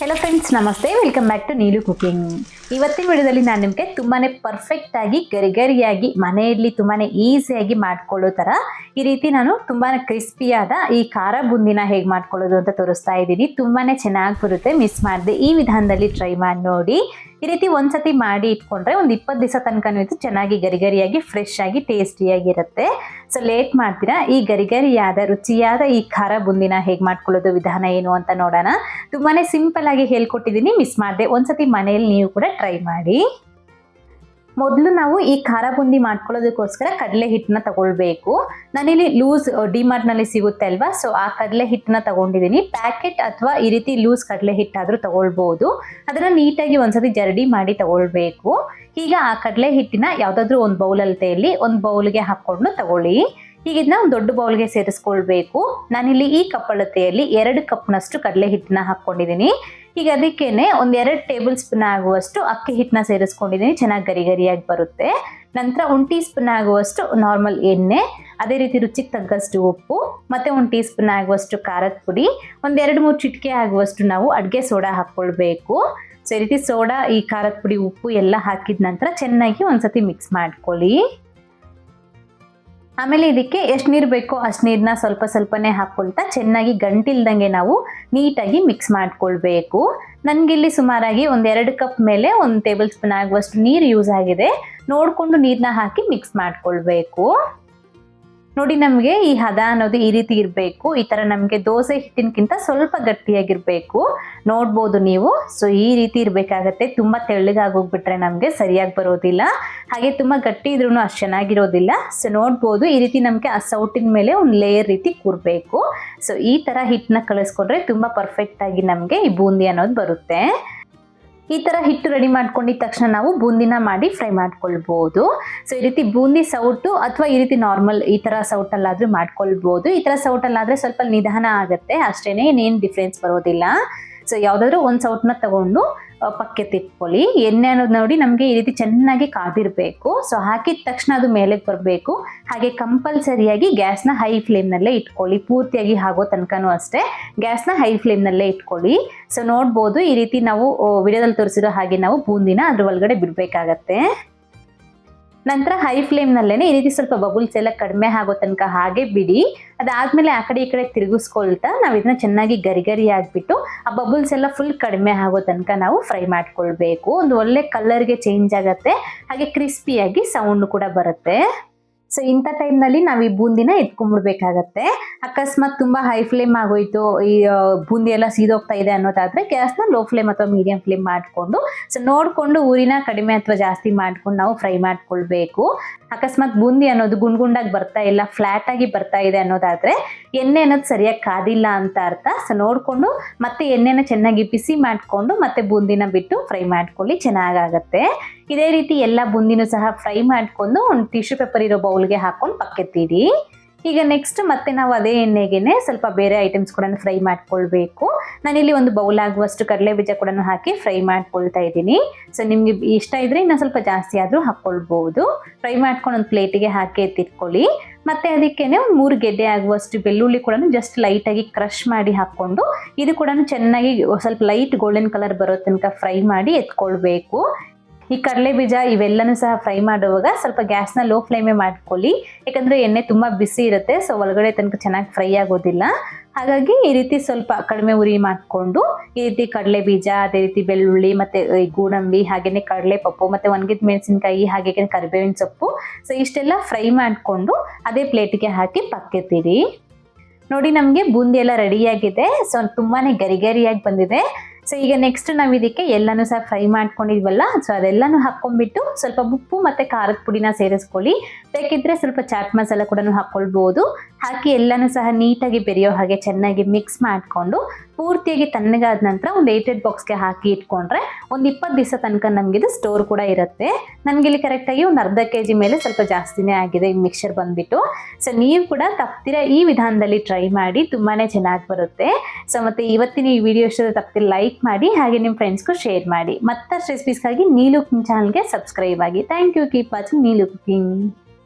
Hello friends ನಮಸ್ತೆ. Welcome back to Neelu cooking ಇವತ್ತಿನ ವಿಡಿಯೋದಲ್ಲಿ ನಾನು ನಿಮಗೆ ತುಂಬಾ ಪರ್ಫೆಕ್ಟಾಗಿ ಗರಿಗರಿಯಾಗಿ, ಮನೆಯಲ್ಲಿ ತುಂಬಾ ಈಸಿಯಾಗಿ ಮಾಡ್ಕೊಳ್ಳೋ ಥರ ಈ ರೀತಿ ನಾನು ತುಂಬಾ ಕ್ರಿಸ್ಪಿಯಾದ ಈ ಖಾರ ಬುಂದಿನ ಹೇಗೆ ಮಾಡ್ಕೊಳ್ಳೋದು ಅಂತ ತೋರಿಸ್ತಾ ಇದ್ದೀನಿ. ತುಂಬಾ ಚೆನ್ನಾಗಿ ಬರುತ್ತೆ. ಮಿಸ್ ಮಾಡಿದೆ ಈ ವಿಧಾನದಲ್ಲಿ ಟ್ರೈ ಮಾಡಿ ನೋಡಿ. ಈ ರೀತಿ ಒಂದ್ಸತಿ ಮಾಡಿ ಇಟ್ಕೊಂಡ್ರೆ ಒಂದು ಇಪ್ಪತ್ತು ದಿವಸ ತನಕ ಇದು ಚೆನ್ನಾಗಿ ಗರಿಗರಿಯಾಗಿ ಫ್ರೆಶ್ ಆಗಿ ಟೇಸ್ಟಿಯಾಗಿರುತ್ತೆ ಸೊ ಲೇಟ್ ಮಾಡ್ತೀರಾ? ಈ ಗರಿಗರಿಯಾದ, ರುಚಿಯಾದ ಈ ಖಾರ ಬುಂದಿನ ಹೇಗೆ ಮಾಡ್ಕೊಳ್ಳೋದು, ವಿಧಾನ ಏನು ಅಂತ ನೋಡೋಣ. ತುಂಬಾ ಸಿಂಪಲ್ ಆಗಿ ಹೇಳ್ಕೊಟ್ಟಿದ್ದೀನಿ ಮಿಸ್ ಮಾಡಿದೆ. ಒಂದ್ಸತಿ ಮನೆಯಲ್ಲಿ ನೀವು ಕೂಡ ಟ್ರೈ ಮಾಡಿ. ಮೊದಲು ನಾವು ಈ ಖಾರ ಬುಂದಿ ಮಾಡ್ಕೊಳ್ಳೋದಕ್ಕೋಸ್ಕರ ಕಡಲೆ ಹಿಟ್ಟನ್ನ ತಗೊಳ್ಬೇಕು. ನಾನಿಲ್ಲಿ ಲೂಸ್ ಡಿಮಾರ್ಟ್ನಲ್ಲಿ ಸಿಗುತ್ತೆ ಅಲ್ವಾ? ಸೊ ಆ ಕಡಲೆ ಹಿಟ್ಟನ್ನ ತಗೊಂಡಿದ್ದೀನಿ. ಪ್ಯಾಕೆಟ್ ಅಥವಾ ಈ ರೀತಿ ಲೂಸ್ ಕಡಲೆ ಹಿಟ್ಟಾದರೂ ತಗೊಳ್ಬೋದು. ಅದನ್ನು ನೀಟಾಗಿ ಒಂದ್ಸತಿ ಜರಡಿ ಮಾಡಿ ತಗೊಳ್ಬೇಕು. ಈಗ ಆ ಕಡಲೆ ಹಿಟ್ಟಿನ ಯಾವುದಾದ್ರೂ ಒಂದು ಬೌಲ್ ಅಳತೆಯಲ್ಲಿ ಒಂದು ಬೌಲ್ಗೆ ಹಾಕ್ಕೊಂಡು ತಗೊಳ್ಳಿ. ಈಗ ಇದನ್ನ ಒಂದು ದೊಡ್ಡ ಬೌಲ್ಗೆ ಸೇರಿಸ್ಕೊಳ್ಬೇಕು. ನಾನಿಲ್ಲಿ ಈ ಕಪ್ಪಳತೆಯಲ್ಲಿ ಎರಡು ಕಪ್ನಷ್ಟು ಕಡಲೆ ಹಿಟ್ಟನ್ನ ಹಾಕ್ಕೊಂಡಿದ್ದೀನಿ. ಈಗ ಅದಕ್ಕೇನೆ ಒಂದು ಎರಡು ಟೇಬಲ್ ಸ್ಪೂನ್ ಆಗುವಷ್ಟು ಅಕ್ಕಿ ಹಿಟ್ಟನ್ನ ಸೇರಿಸ್ಕೊಂಡಿದ್ದೀನಿ ಚೆನ್ನಾಗಿ ಗರಿ ಗರಿಯಾಗಿ ಬರುತ್ತೆ. ನಂತರ ಒಂದು ಟೀ ಸ್ಪೂನ್ ಆಗುವಷ್ಟು ನಾರ್ಮಲ್ ಎಣ್ಣೆ, ಅದೇ ರೀತಿ ರುಚಿಗೆ ತಗ್ಗಷ್ಟು ಉಪ್ಪು, ಮತ್ತು ಒಂದು ಟೀ ಸ್ಪೂನ್ ಆಗುವಷ್ಟು ಖಾರದ ಪುಡಿ ಒಂದೆರಡು ಮೂರು ಚಿಟಿಕೆ ಆಗುವಷ್ಟು ನಾವು ಅಡುಗೆ ಸೋಡಾ ಹಾಕ್ಕೊಳ್ಬೇಕು. ಸೊ ಈ ರೀತಿ ಸೋಡಾ, ಈ ಖಾರದ ಪುಡಿ, ಉಪ್ಪು ಎಲ್ಲ ಹಾಕಿದ ನಂತರ ಚೆನ್ನಾಗಿ ಒಂದ್ಸತಿ ಮಿಕ್ಸ್ ಮಾಡ್ಕೊಳ್ಳಿ. ಆಮೇಲೆ ಇದಕ್ಕೆ ಎಷ್ಟು ನೀರು ಬೇಕೋ ಅಷ್ಟು ನೀರನ್ನ ಸ್ವಲ್ಪ ಸ್ವಲ್ಪನೇ ಹಾಕ್ಕೊಳ್ತಾ ಚೆನ್ನಾಗಿ ಗಂಟಿಲ್ದಂಗೆ ನಾವು ನೀಟಾಗಿ ಮಿಕ್ಸ್ ಮಾಡ್ಕೊಳ್ಬೇಕು. ನನಗಿಲ್ಲಿ ಸುಮಾರಾಗಿ ಒಂದೆರಡು ಕಪ್ ಮೇಲೆ ಒಂದು ಟೇಬಲ್ ಸ್ಪೂನ್ ಆಗುವಷ್ಟು ನೀರು ಯೂಸ್ ಆಗಿದೆ. ನೋಡಿಕೊಂಡು ನೀರನ್ನ ಹಾಕಿ ಮಿಕ್ಸ್ ಮಾಡ್ಕೊಳ್ಬೇಕು. ನೋಡಿ, ನಮಗೆ ಈ ಹದ ಅನ್ನೋದು ಈ ರೀತಿ ಇರಬೇಕು. ಈ ಥರ ನಮಗೆ ದೋಸೆ ಹಿಟ್ಟಿನಕ್ಕಿಂತ ಸ್ವಲ್ಪ ಗಟ್ಟಿಯಾಗಿರಬೇಕು. ನೋಡ್ಬೋದು ನೀವು. ಸೊ ಈ ರೀತಿ ಇರಬೇಕಾಗತ್ತೆ. ತುಂಬ ತೆಳ್ಳಗಾಗೋಗ್ಬಿಟ್ರೆ ನಮಗೆ ಸರಿಯಾಗಿ ಬರೋದಿಲ್ಲ. ಹಾಗೆ ತುಂಬ ಗಟ್ಟಿ ಇದ್ರೂ ಅಷ್ಟು ಚೆನ್ನಾಗಿರೋದಿಲ್ಲ. ಸೊ ನೋಡ್ಬೋದು. ಈ ರೀತಿ ನಮಗೆ ಆ ಸೌಟಿನ ಮೇಲೆ ಒಂದು ಲೇಯರ್ ರೀತಿ ಕೂರಬೇಕು. ಸೊ ಈ ಥರ ಹಿಟ್ಟನ್ನ ಕಳಿಸ್ಕೊಂಡ್ರೆ ತುಂಬ ಪರ್ಫೆಕ್ಟಾಗಿ ನಮಗೆ ಈ ಬೂಂದಿ ಅನ್ನೋದು ಬರುತ್ತೆ. ಈ ಥರ ಹಿಟ್ಟು ರೆಡಿ ಮಾಡ್ಕೊಂಡಿದ ತಕ್ಷಣ ನಾವು ಬೂಂದಿನ ಮಾಡಿ ಫ್ರೈ ಮಾಡ್ಕೊಳ್ಬೋದು. ಸೊ ಈ ರೀತಿ ಬೂಂದಿ ಸೌಟು ಅಥವಾ ಈ ರೀತಿ ನಾರ್ಮಲ್ ಈ ಥರ ಸೌಟಲ್ಲಾದರೂ ಮಾಡ್ಕೊಳ್ಬೋದು. ಈ ಥರ ಸೌಟಲ್ಲಾದರೆ ಸ್ವಲ್ಪ ನಿಧಾನ ಆಗುತ್ತೆ ಅಷ್ಟೇ ಇನ್ನೇನು ಡಿಫ್ರೆನ್ಸ್ ಬರೋದಿಲ್ಲ. ಸೊ ಯಾವುದಾದ್ರೂ ಒಂದು ಸೌಟನ್ನ ತಗೊಂಡು ಪಕ್ಕೆ ತಿಟ್ಕೊಳ್ಳಿ ಎಣ್ಣೆ ಅನ್ನೋದು ನೋಡಿ ನಮಗೆ ಈ ರೀತಿ ಚೆನ್ನಾಗಿ ಕಾದಿರಬೇಕು. ಸೊ ಹಾಕಿದ ತಕ್ಷಣ ಅದು ಮೇಲೆ ಬರಬೇಕು. ಹಾಗೆ ಕಂಪಲ್ಸರಿಯಾಗಿ ಗ್ಯಾಸ್ನ ಹೈ ಫ್ಲೇಮ್ನಲ್ಲೇ ಇಟ್ಕೊಳ್ಳಿ. ಪೂರ್ತಿಯಾಗಿ ಆಗೋ ತನಕನೂ ಅಷ್ಟೇ. ಗ್ಯಾಸ್ನ ಹೈ ಫ್ಲೇಮ್ನಲ್ಲೇ ಇಟ್ಕೊಳ್ಳಿ. ಸೊ ನೋಡ್ಬೋದು ಈ ರೀತಿ ನಾವು ವಿಡಿಯೋದಲ್ಲಿ ತೋರಿಸಿರೋ ಹಾಗೆ ನಾವು ಬೂಂದಿನ ಅದ್ರ ಒಳಗಡೆ ಬಿಡಬೇಕಾಗತ್ತೆ. ನಂತರ ಹೈ ಫ್ಲೇಮ್ನಲ್ಲೇ ಈ ರೀತಿ ಸ್ವಲ್ಪ ಬಬುಲ್ಸ್ ಎಲ್ಲ ಕಡಿಮೆ ಆಗೋ ತನಕ ಹಾಗೆ ಬಿಡಿ. ಅದಾದಮೇಲೆ ಆ ಕಡೆ ಈ ಕಡೆ ತಿರುಗಿಸ್ಕೊಳ್ತಾ ನಾವು ಇದನ್ನ ಚೆನ್ನಾಗಿ ಗರಿ ಗರಿ ಆಗಿಬಿಟ್ಟು ಆ ಬಬುಲ್ಸ್ ಎಲ್ಲ ಫುಲ್ ಕಡಿಮೆ ಆಗೋ ತನಕ ನಾವು ಫ್ರೈ ಮಾಡ್ಕೊಳ್ಬೇಕು. ಒಂದು ಒಳ್ಳೆ ಕಲರ್ಗೆ ಚೇಂಜ್ ಆಗುತ್ತೆ. ಹಾಗೆ ಕ್ರಿಸ್ಪಿಯಾಗಿ ಸೌಂಡ್ ಕೂಡ ಬರುತ್ತೆ. ಸೊ ಇಂಥ ಟೈಮ್ನಲ್ಲಿ ನಾವು ಈ ಬೂಂದಿನ ಎತ್ಕೊಂಡ್ಬಿಡ್ಬೇಕಾಗತ್ತೆ. ಅಕಸ್ಮಾತ್ ತುಂಬ ಹೈ ಫ್ಲೇಮ್ ಆಗೋಯ್ತು, ಈ ಬೂಂದಿ ಎಲ್ಲ ಸೀದೋಗ್ತಾ ಇದೆ ಅನ್ನೋದಾದ್ರೆ ಗ್ಯಾಸ್ನ ಲೋ ಫ್ಲೇಮ್ ಅಥವಾ ಮೀಡಿಯಂ ಫ್ಲೇಮ್ ಮಾಡಿಕೊಂಡು ಸೊ ನೋಡಿಕೊಂಡು ಊರಿನ ಕಡಿಮೆ ಅಥವಾ ಜಾಸ್ತಿ ಮಾಡ್ಕೊಂಡು ನಾವು ಫ್ರೈ ಮಾಡ್ಕೊಳ್ಬೇಕು. ಅಕಸ್ಮಾತ್ ಬೂಂದಿ ಅನ್ನೋದು ಗುಂಡ್ಗುಂಡಾಗಿ ಬರ್ತಾ ಇಲ್ಲ ಫ್ಲಾಟ್ ಆಗಿ ಬರ್ತಾ ಇದೆ ಅನ್ನೋದಾದ್ರೆ ಎಣ್ಣೆ ಅನ್ನೋದು ಸರಿಯಾಗಿ ಕಾದಿಲ್ಲ ಅಂತ ಅರ್ಥ. ಸೊ ನೋಡಿಕೊಂಡು ಮತ್ತೆ ಎಣ್ಣೆನ ಚೆನ್ನಾಗಿ ಬಿಸಿ ಮಾಡಿಕೊಂಡು ಮತ್ತೆ ಬೂಂದಿನ ಬಿಟ್ಟು ಫ್ರೈ ಮಾಡ್ಕೊಳ್ಳಿ, ಚೆನ್ನಾಗಾಗತ್ತೆ. ಇದೇ ರೀತಿ ಎಲ್ಲ ಬುಂದಿನೂ ಸಹ ಫ್ರೈ ಮಾಡ್ಕೊಂಡು ಒಂದು ಟಿಶ್ಯೂ ಪೇಪರ್ ಇರೋ ಬೌಲ್ಗೆ ಹಾಕೊಂಡು ಪಕ್ಕೆತ್ತೀರಿ. ಈಗ ನೆಕ್ಸ್ಟ್ ಮತ್ತೆ ನಾವು ಅದೇ ಎಣ್ಣೆಗೆ ಸ್ವಲ್ಪ ಬೇರೆ ಐಟಮ್ಸ್ ಕೂಡ ಫ್ರೈ ಮಾಡ್ಕೊಳ್ಬೇಕು. ನಾನಿಲ್ಲಿ ಒಂದು ಬೌಲ್ ಆಗುವಷ್ಟು ಕಡಲೆ ಬೀಜ ಕೂಡ ಹಾಕಿ ಫ್ರೈ ಮಾಡ್ಕೊಳ್ತಾ ಇದ್ದೀನಿ. ಸೊ ನಿಮಗೆ ಇಷ್ಟ ಇದ್ರೆ ಇನ್ನೂ ಸ್ವಲ್ಪ ಜಾಸ್ತಿ ಆದರೂ ಹಾಕ್ಕೊಳ್ಬೋದು. ಫ್ರೈ ಮಾಡ್ಕೊಂಡು ಒಂದು ಪ್ಲೇಟಿಗೆ ಹಾಕಿ ಎತ್ತಿಟ್ಕೊಳ್ಳಿ. ಮತ್ತೆ ಅದಕ್ಕೇನೆ ಒಂದು ಮೂರು ಗೆಡ್ಡೆ ಆಗುವಷ್ಟು ಬೆಳ್ಳುಳ್ಳಿ ಕೂಡ ಜಸ್ಟ್ ಲೈಟಾಗಿ ಕ್ರಷ್ ಮಾಡಿ ಹಾಕ್ಕೊಂಡು ಇದು ಕೂಡ ಚೆನ್ನಾಗಿ ಸ್ವಲ್ಪ ಲೈಟ್ ಗೋಲ್ಡನ್ ಕಲರ್ ಬರೋ ತನಕ ಫ್ರೈ ಮಾಡಿ ಎತ್ಕೊಳ್ಬೇಕು. ಈ ಕಡಲೆ ಬೀಜ ಇವೆಲ್ಲನೂ ಸಹ ಫ್ರೈ ಮಾಡುವಾಗ ಸ್ವಲ್ಪ ಗ್ಯಾಸ್ನ ಲೋ ಫ್ಲೇಮೇ ಮಾಡ್ಕೊಳ್ಳಿ. ಯಾಕಂದರೆ ಎಣ್ಣೆ ತುಂಬ ಬಿಸಿ ಇರುತ್ತೆ ಸೊ ಒಳಗಡೆ ತನಕ ಚೆನ್ನಾಗಿ ಫ್ರೈ ಆಗೋದಿಲ್ಲ. ಹಾಗಾಗಿ ಈ ರೀತಿ ಸ್ವಲ್ಪ ಕಡಿಮೆ ಉರಿ ಮಾಡಿಕೊಂಡು ಈ ರೀತಿ ಕಡಲೆ ಬೀಜ, ಅದೇ ರೀತಿ ಬೆಳ್ಳುಳ್ಳಿ ಮತ್ತು ಗೋಡಂಬಿ ಹಾಗೆಯೇ ಕಡಲೆ ಪಪ್ಪು ಮತ್ತು ಒಣಗಿದ ಮೆಣಸಿನ್ಕಾಯಿ ಹಾಗೆ ಕರಿಬೇವಿನ ಸೊಪ್ಪು ಸೊ ಇಷ್ಟೆಲ್ಲ ಫ್ರೈ ಮಾಡಿಕೊಂಡು ಅದೇ ಪ್ಲೇಟಿಗೆ ಹಾಕಿ ಪಕ್ಕೆತ್ತೀರಿ ನೋಡಿ ನಮಗೆ ಬೂಂದಿ ಎಲ್ಲ ರೆಡಿಯಾಗಿದೆ ಸೊ ತುಂಬಾ ಗರಿಗರಿಯಾಗಿ ಬಂದಿದೆ. ಸೊ ಈಗ ನೆಕ್ಸ್ಟ್ ನಾವು ಇದಕ್ಕೆ ಎಲ್ಲನೂ ಸಹ ಫ್ರೈ ಮಾಡ್ಕೊಂಡಿದ್ವಲ್ಲ? ಸೊ ಅದೆಲ್ಲನೂ ಹಾಕ್ಕೊಂಡ್ಬಿಟ್ಟು ಸ್ವಲ್ಪ ಉಪ್ಪು ಮತ್ತು ಖಾರದ ಪುಡಿನ ಸೇರಿಸ್ಕೊಳ್ಳಿ. ಬೇಕಿದ್ರೆ ಸ್ವಲ್ಪ ಚಾಟ್ ಮಸಾಲ ಕೂಡ ಹಾಕ್ಕೊಳ್ಬೋದು. ಹಾಕಿ ಎಲ್ಲನೂ ಸಹ ನೀಟಾಗಿ ಬೆರೆಯೋ ಹಾಗೆ ಚೆನ್ನಾಗಿ ಮಿಕ್ಸ್ ಮಾಡಿಕೊಂಡು ಪೂರ್ತಿಯಾಗಿ ತಣ್ಣಗಾದ ನಂತರ ಒಂದು ಏಟೆಡ್ ಬಾಕ್ಸ್ಗೆ ಹಾಕಿ ಇಟ್ಕೊಂಡ್ರೆ ಒಂದು ಇಪ್ಪತ್ತು ದಿವಸ ತನಕ ನಮಗಿದು ಸ್ಟೋರ್ ಕೂಡ ಇರುತ್ತೆ. ನನಗಿಲ್ಲಿ ಕರೆಕ್ಟಾಗಿ ಒಂದು ಅರ್ಧ ಕೆ ಜಿ ಮೇಲೆ ಸ್ವಲ್ಪ ಜಾಸ್ತಿನೇ ಆಗಿದೆ ಈ ಮಿಕ್ಸರ್ ಬಂದುಬಿಟ್ಟು. ಸೊ ನೀವು ಕೂಡ ತಪ್ತಿರ ಈ ವಿಧಾನದಲ್ಲಿ ಟ್ರೈ ಮಾಡಿ ತುಂಬಾ ಚೆನ್ನಾಗಿ ಬರುತ್ತೆ. ಸೊ ಮತ್ತು ಇವತ್ತಿನ ಈ ವಿಡಿಯೋ ಇಷ್ಟದ ತಪ್ಪಿ ಲೈಕ್ ಮಾಡಿ, ಹಾಗೆ ನಿಮ್ಮ ಫ್ರೆಂಡ್ಸ್ಗೂ ಶೇರ್ ಮಾಡಿ. ಮತ್ತಷ್ಟು ರೆಸಿಪೀಸ್ಗಾಗಿ ನೀಲು ಕುಕಿಂಗ್ ಚಾನಲ್ಗೆ ಸಬ್ಸ್ಕ್ರೈಬ್ ಆಗಿ. Thank you keep watching Neelu cooking